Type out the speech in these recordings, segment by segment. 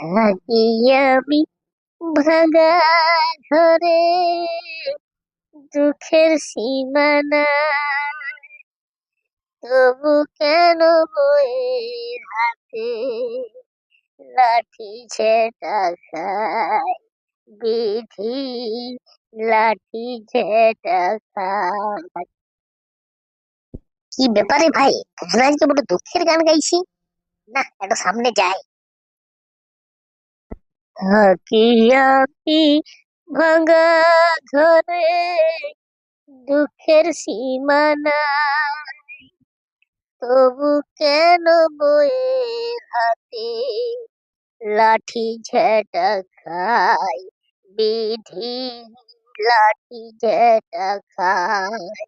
থাকি আমি ভাঙা ঘরে দুঃখের সীমানা তবু কেন বইয়ের হাতে লাঠি ছেটা খায়? বিধি লাঠি ছেটা কি ব্যাপারে ভাই? দুজন আজকে বড় দুঃখের গান গাইছি? না, একটু সামনে যাই। থাকি আমি ভাঙা ঘরে দুঃখের সীমানা তবু কেন বইয়ের হাতে লাঠি ঝেটা খায়? বিধি লাঠি ঝেটা খায়।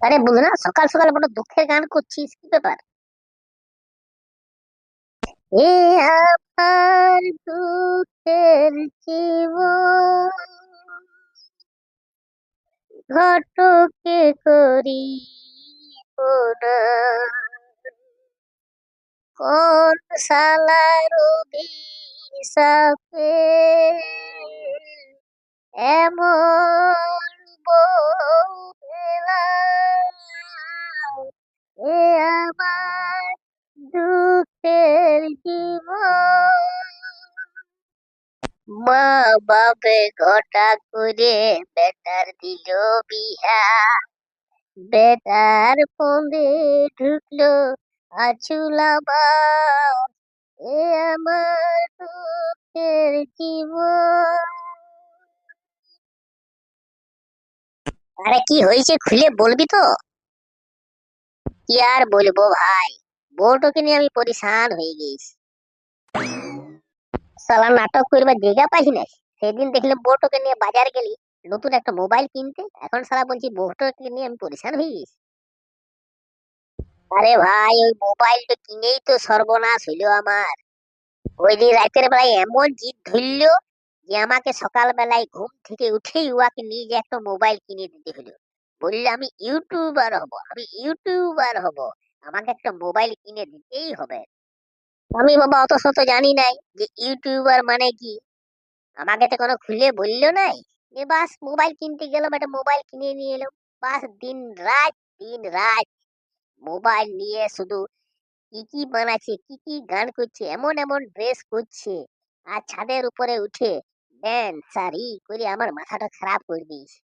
আরে বন্ধু না সকাল সকাল বড় দুঃখের গান করছিস, কি ব্যাপার? এ আমার দুঃখের জীবন। ঘটকে করি কোন সালার অভিশাপে এমন পেলাম, এ আমার মা বাপে ঘটা করে বেটার দিল বিহা বেটার পন্দে ঢুকলো আছুলা এ আমার দুঃখের জীবন। আরে কি হয়েছে খুলে বলবি তো? কি আর বলব ভাই? বউটাকে নিয়ে আমি পরিশান হয়ে গেছি সালা নাটক করবার জায়গা পাইছি না। সেদিন দেখলে বউটাকে নিয়ে বাজার গেলি, নতুন একটা মোবাইল কিনতে। এখন সালা বলছি বউটাকে নিয়ে আমি পরিশান হয়ে গেছি আরে ভাই, ওই মোবাইলটা কিনেই তো সর্বনাশ হইল আমার। ওই দিন রাতের বেলায় এমন জিদ ধরলো যে আমাকে সকালবেলায় ঘুম থেকে উঠেই উহাকে নিয়ে যে একটা মোবাইল কিনে দিতে হলো বললে, আমি ইউটিউবার হব, আমি ইউটিউবার হব। আমাকে একটা মোবাইল কিনে দিতেই হবে। আমি বাবা অত শত জানি নাই যে ইউটিউবার মানে কি। আমাকে তো কোনো খুলে বলল নাই যে, বাস মোবাইল কিনতে গেলাম, একটা মোবাইল কিনে নিয়ে এলাম। বাস দিন রাত দিন রাত মোবাইল নিয়ে শুধু কি কি বানাচ্ছে, কি কি গান করছে, এমন এমন ড্রেস করছে আর ছাদের উপরে উঠে ড্যান্স আর ই করে আমার মাথাটা খারাপ করে দিয়েছে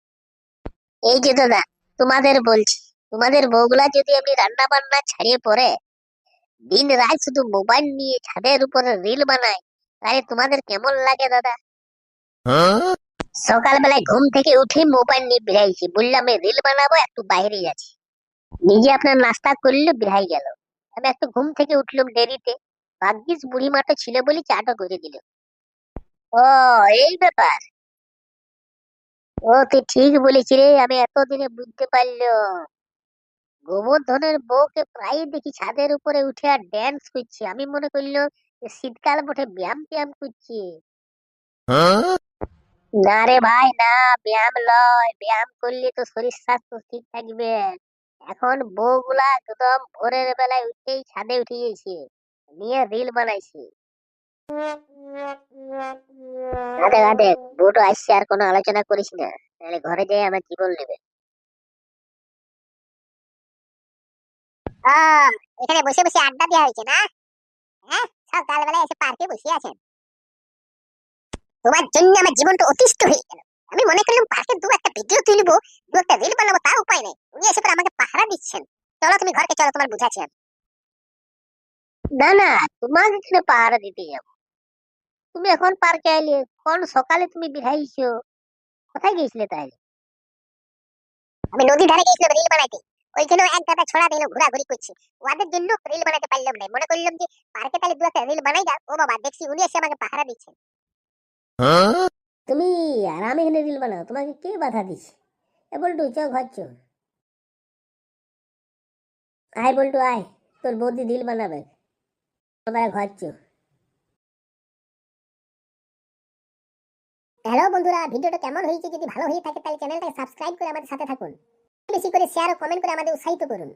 এই যে দাদা, তোমাদের বলছি। তোমাদের বউগুলা যদি এমনি রান্না বান্না ছাড়িয়ে পড়ে দিন রাত শুধু মোবাইল নিয়ে ছাদের উপরে রিল বানায় তাহলে তোমাদের কেমন লাগে দাদা? সকালবেলায় ঘুম থেকে উঠে মোবাইল নিয়ে বেরাইছি বললাম রিল বানাবো একটু বাইরে যাচ্ছি নিজে আপনার নাস্তা করলে বেরাই গেল। আমি একটু ঘুম থেকে উঠলাম দেরিতে। ভাগ্যিস বুড়ি মাটা ছিল বলে চাটা করে দিল। ও এই ব্যাপার। ও তুই ঠিক বলেছি রে আমি এতদিনে বুঝতে পারলাম। গোবর্ধনের বউকে প্রায় দেখি ছাদের উপরে উঠে আর ড্যান্স করছে। আমি মনে করল শীতকাল বটে, ব্যায়াম ট্যায়াম করছে। না রে ভাই, না, ব্যায়াম লয়। ব্যায়াম করলে তো শরীর স্বাস্থ্য ঠিক থাকবে। এখন একদম ভোরের বেলায় উঠেই ছাদে উঠে গেছে। নিয়ে রিল বানাইছে। আদে আদে বউটো আসছে, আর কোনো আলোচনা করিস না। ঘরে যাই আমার জীবন নেবে এখানে বসে বসে আড্ডা দেওয়া হয়েছে না? হ্যাঁ সকালবেলা এসে পার্কে বসে আছেন। তোমার জন্য আমার জীবনটা অতিষ্ঠ হয়ে গেল। আমি মনে করলাম পার্কে দু একটা ভিডিও তুলবো দু একটা রিল বানাবো তার উপায় নেই। উনি এসে পরে আমাকে পাহারা দিচ্ছেন। চলো তুমি ঘরকে চলো তোমার বুঝাচ্ছি আমি। না না তোমাকে এখানে পাহারা দিতে যাব? তুমি এখন পার্কে আইলে কোন সকালে তুমি বিধাইছো কোথায় গেছিলে তাহলে? আমি নদী ধারে গেছিলাম রিল বানাইতে। ওইখানেও এক গাদা ছড়া দিল ঘোরাঘুরি করছে। ওদের জন্য রিল বানাতে পারলাম না। মনে করলাম যে পার্কে তাহলে দু একটা রিল বানাই যা ও বাবা, দেখছি উনি এসে আমাকে পাহারা দিচ্ছেন তুমি আরামে এখানে রিল বানাও। তোমাকে কে বাধা দিচ্ছে এ বলটু চ ঘর চ আয় বলটু, আয়। তোর বৌদি রিল বানাবে। তোমরা ঘর চ হ্যালো বন্ধুরা, ভিডিওটা কেমন হয়েছে? যদি ভালো হয়ে থাকে, তাহলে চ্যানেলটাকে সাবস্ক্রাইব করে আমাদের সাথে থাকুন। বেশি করে শেয়ার ও কমেন্ট করে আমাদের উৎসাহিত করুন।